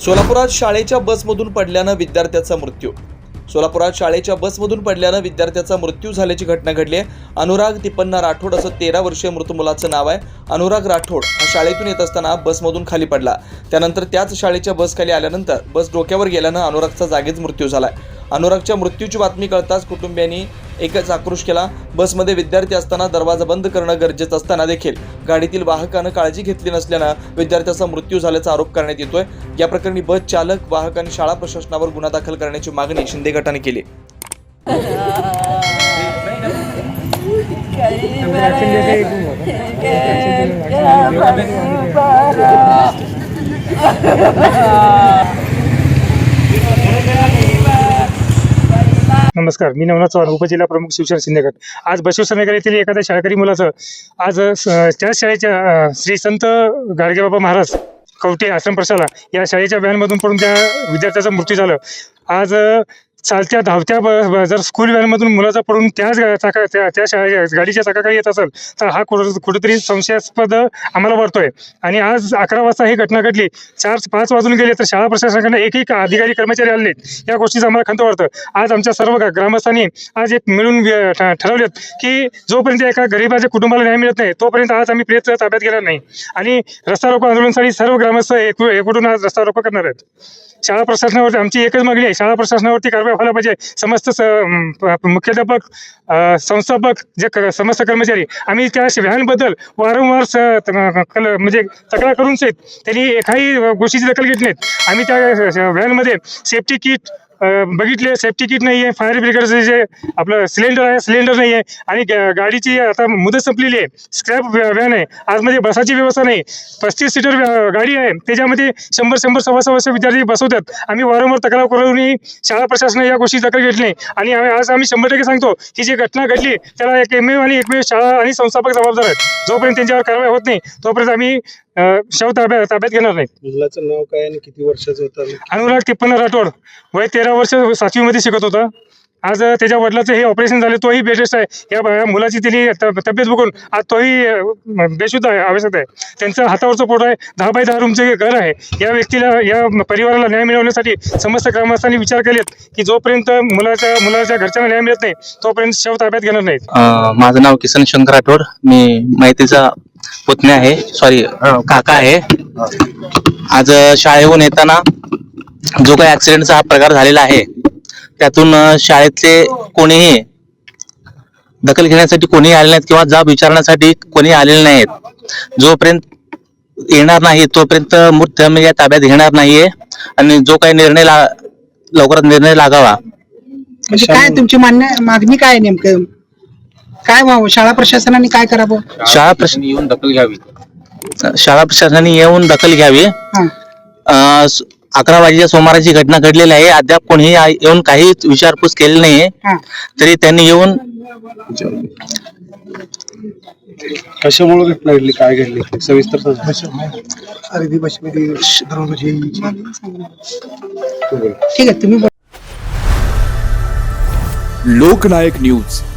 सोलापुरात शाळेच्या बसमधून पडल्यानं विद्यार्थ्याचा मृत्यू. सोलापुरात शाळेच्या बसमधून पडल्यानं विद्यार्थ्याचा मृत्यू झाल्याची घटना घडली आहे. अनुराग तिपन्ना राठोड असं तेरा वर्षीय मृत मुलाचं नाव आहे. अनुराग राठोड हा शाळेतून येत असताना बसमधून खाली पडला. त्यानंतर त्याच शाळेच्या बसखाली आल्यानंतर बस डोक्यावर गेल्यानं अनुरागचा जागीच मृत्यू झालाय. अनुरागच्या मृत्यूची बातमी कळताच कुटुंबियांनी एकच आक्रोश केला. बसमध्ये विद्यार्थी असताना दरवाजा बंद करणं गरजेचं असताना देखील गाडीतील वाहकानं काळजी घेतली नसल्यानं विद्यार्थ्याचा मृत्यू झाल्याचा आरोप करण्यात येतोय. या प्रकरणी बस चालक वाहक आणि शाळा प्रशासनावर गुन्हा दाखल करण्याची मागणी शिंदे गटाने केली. नमस्कार मी नवनाथ चव्हाण उपजिल्हा प्रमुख शिवसेना शिंदेगड आज बसवेश्वर नगर येथील एखाद्या शाळकरी मुलाचं आज त्याच शाळेच्या श्री संत गाडगेबाबा महाराज कवटे आश्रम प्रशाला या शाळेच्या व्हॅनमधून पडून त्या विद्यार्थ्याचा मृत्यू झाला. आज चालत्या धावत्या जर स्कूल व्हॅनमधून मुलाचा पडून त्याच चाका त्या त्या शाळेच्या गाडीच्या चाकाखाली येत असेल तर हा कुठं कुठेतरी संशयास्पद आम्हाला वाटतोय. आणि आज अकरा वाजता ही घटना घडली. चार पाच वाजून गेले तर शाळा प्रशासनाकांना एक एक अधिकारी कर्मचारी आले. या गोष्टीचं आम्हाला खंत वाटतं. आज आमच्या सर्व ग्रामस्थांनी आज एक मिळून ठरवलेत की जोपर्यंत एका गरीबाच्या कुटुंबाला न्याय मिळत नाही तोपर्यंत आज आम्ही प्रयत्न ताब्यात घेणार नाही. आणि रस्ता रोको आंदोलनासाठी सर्व ग्रामस्थ एकू- एकवटून आज रस्ता रोको करणार आहेत. शाळा प्रशासनावरती आमची एकच मागणी आहे. शाळा प्रशासनावरती कारवाई व्हायला पाहिजे. समस्त स- प- मुख्याध्यापक संस्थापक जे क- समस्त कर्मचारी आम्ही त्या व्हॅनबद्दल वारंवार स- त- कल- म्हणजे तक्रार करून सहित त्यांनी एकाही गोष्टीची दखल घेत नाहीत. आम्ही त्या व्हॅनमध्ये सेफ्टी किट बघितले सेफ्टी किट नाही आहे फायर ब्रिगेडचं जे आपलं सिलेंडर आहे सिलेंडर नाही आहे आणि गाडीची आता मुदत संपलेली आहे. स्क्रॅप व्हॅन आहे. आजमध्ये बसाची व्यवस्था नाही. पस्तीस सीटर गाडी आहे. त्याच्यामध्ये शंभर शंभर सव्वा सव्वाशे विद्यार्थी बसवतात. आम्ही वारंवार तक्रार करूनही शाळा प्रशासन या गोष्टी दखल घेतली नाही. आणि आम्ही- आज आम्ही शंभर टक्के सांगतो ही जी घटना घडली त्याला एक एकमेव आणि एकमेव शाळा आणि संस्थापक जबाबदार आहेत. जोपर्यंत त्यांच्यावर कारवाई होत नाही तोपर्यंत आम्ही शव ताब्यात ताब्यात घेणार नाही. मुलाचं नाव काय आणि किती वर्षाचं होतं अनुराग टिप्पण राठोड. वय तेरा वर्ष सातवीमध्ये शिकत होता. आज त्याच्या वडिलाचं हे ऑपरेशन झाले तोही बेडेस्ट आहे. या मुलाची त्यांनी तब्येत बघून आज तोही बेशुद्ध आहे आवश्यक आहे. त्यांचं हातावरचं पोट आहे. दहा बाय दहा रूमचे घर आहे. या व्यक्तीला या परिवाराला न्याय मिळवण्यासाठी समस्त ग्रामस्थांनी विचार केलेत की जोपर्यंत मुलाच्या मुलाच्या घरच्यांना न्याय मिळत नाही तोपर्यंत शव ताब्यात घेणार नाहीत. अ, माझं नाव किसन शंकर राठोड. मी माहितीचा पुतण्या आहे. सॉरी काका आहे. आज शाळेहून येताना जो काही ऍक्सिडेंटचा हा प्रकार झालेला आहे त्यातून शाळेतले कोणीही दखल घेण्यासाठी कोणीही आले नाहीत किंवा जाब विचारण्यासाठी कोणी आलेले नाहीत. जोपर्यंत येणार नाही तोपर्यंत मृत्यू या ताब्यात घेणार नाहीये. आणि जो काही निर्णय लवकरात निर्णय लागावा. म्हणजे काय तुमची मान्य मागणी काय नेमकं? काय व्हावं शाळा प्रशासनाने काय करावं? शाळा प्रश येऊन दखल घ्यावी. शाळा प्रशासनाने येऊन दखल घ्यावी. हा. अं, स- अकरा वाजेच्या सुमाराची घटना घडलेली आहे. अद्याप कोणीही आ- येऊन काही विचारपूस केली नाहीये. हा. तरी त्यांनी येऊन कशामुळे घटना घडली? काय घडली? ते सविस्तर सांगा. ठीक आहे तुम्ही लोकनायक न्यूज.